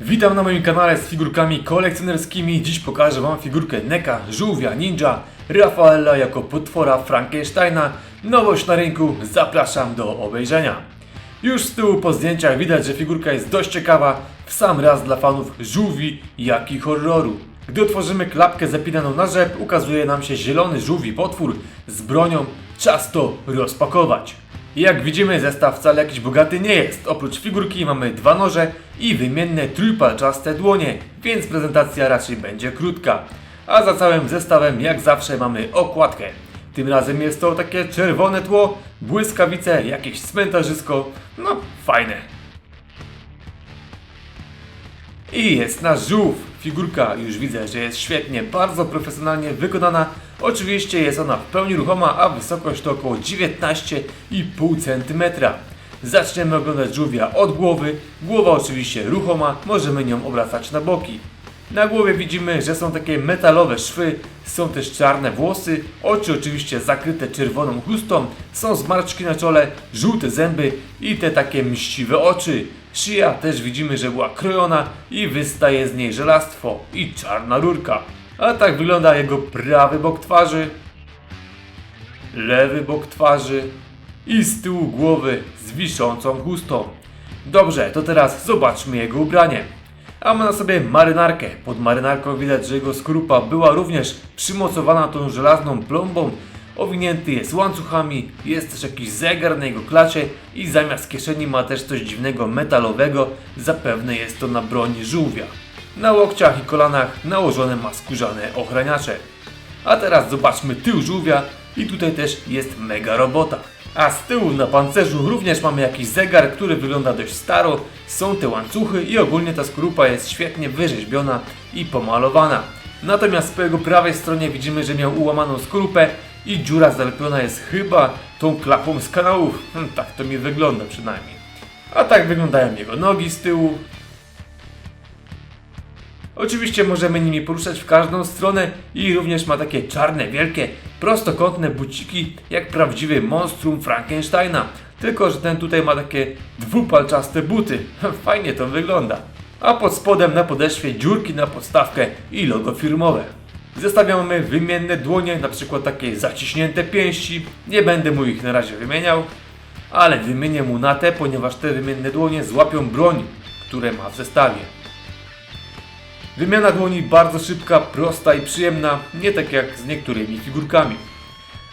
Witam na moim kanale z figurkami kolekcjonerskimi. Dziś pokażę Wam figurkę Neka, żółwia, ninja, Rafaela jako potwora Frankensteina. Nowość na rynku, zapraszam do obejrzenia. Już z tyłu po zdjęciach widać, że figurka jest dość ciekawa, w sam raz dla fanów żółwi, jak i horroru. Gdy otworzymy klapkę zapinaną na rzep, ukazuje nam się zielony żółwi potwór z bronią. Czas to rozpakować. Jak widzimy, zestaw wcale jakiś bogaty nie jest. Oprócz figurki mamy dwa noże i wymienne trójpalczaste dłonie, więc prezentacja raczej będzie krótka. A za całym zestawem, jak zawsze, mamy okładkę. Tym razem jest to takie czerwone tło, błyskawice, jakieś cmentarzysko. No, fajne. I jest nasz żółw. Figurka już widzę, że jest świetnie, bardzo profesjonalnie wykonana. Oczywiście jest ona w pełni ruchoma, a wysokość to około 19,5 cm. Zaczniemy oglądać żółwia od głowy. Głowa oczywiście ruchoma, możemy nią obracać na boki. Na głowie widzimy, że są takie metalowe szwy, są też czarne włosy, oczy oczywiście zakryte czerwoną chustą, są zmarszczki na czole, żółte zęby i te takie mściwe oczy. Szyja też widzimy, że była krojona i wystaje z niej żelastwo i czarna rurka. A tak wygląda jego prawy bok twarzy, lewy bok twarzy i z tyłu głowy z wiszącą chustą. Dobrze, to teraz zobaczmy jego ubranie. A ma na sobie marynarkę. Pod marynarką widać, że jego skrupa była również przymocowana tą żelazną plombą. Owinięty jest łańcuchami, jest też jakiś zegar na jego klacie i zamiast kieszeni ma też coś dziwnego metalowego. Zapewne jest to na broni żółwia. Na łokciach i kolanach nałożone ma skórzane ochraniacze. A teraz zobaczmy tył żółwia i tutaj też jest mega robota. A z tyłu na pancerzu również mamy jakiś zegar, który wygląda dość staro. Są te łańcuchy i ogólnie ta skorupa jest świetnie wyrzeźbiona i pomalowana. Natomiast po jego prawej stronie widzimy, że miał ułamaną skorupę i dziura zalepiona jest chyba tą klapą z kanałów. Hm, tak to mi wygląda przynajmniej. A tak wyglądają jego nogi z tyłu, Oczywiście możemy nimi poruszać w każdą stronę i również ma takie czarne, wielkie, prostokątne buciki jak prawdziwy monstrum Frankensteina. Tylko, że ten tutaj ma takie dwupalczaste buty. Fajnie to wygląda. A pod spodem na podeszwie dziurki na podstawkę i logo firmowe. Zestawiamy wymienne dłonie, na przykład takie zaciśnięte pięści. Nie będę mu ich na razie wymieniał, ale wymienię mu na te, ponieważ te wymienne dłonie złapią broń, które ma w zestawie. Wymiana dłoni bardzo szybka, prosta i przyjemna, nie tak jak z niektórymi figurkami.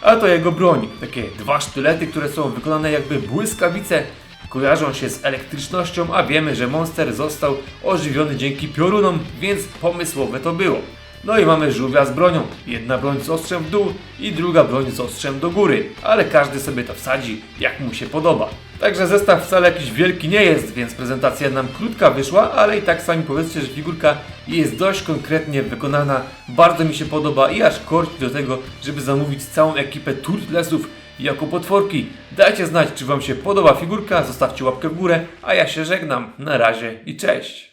A to jego broń, takie dwa sztylety, które są wykonane jakby błyskawice, kojarzą się z elektrycznością, a wiemy, że monster został ożywiony dzięki piorunom, więc pomysłowe to było. No i mamy żółwia z bronią. Jedna broń z ostrzem w dół i druga broń z ostrzem do góry, ale każdy sobie to wsadzi jak mu się podoba. Także zestaw wcale jakiś wielki nie jest, więc prezentacja nam krótka wyszła, ale i tak sami powiedzcie, że figurka jest dość konkretnie wykonana, bardzo mi się podoba i aż korci do tego, żeby zamówić całą ekipę Turtlesów jako potworki. Dajcie znać, czy Wam się podoba figurka, zostawcie łapkę w górę, a ja się żegnam. Na razie i cześć!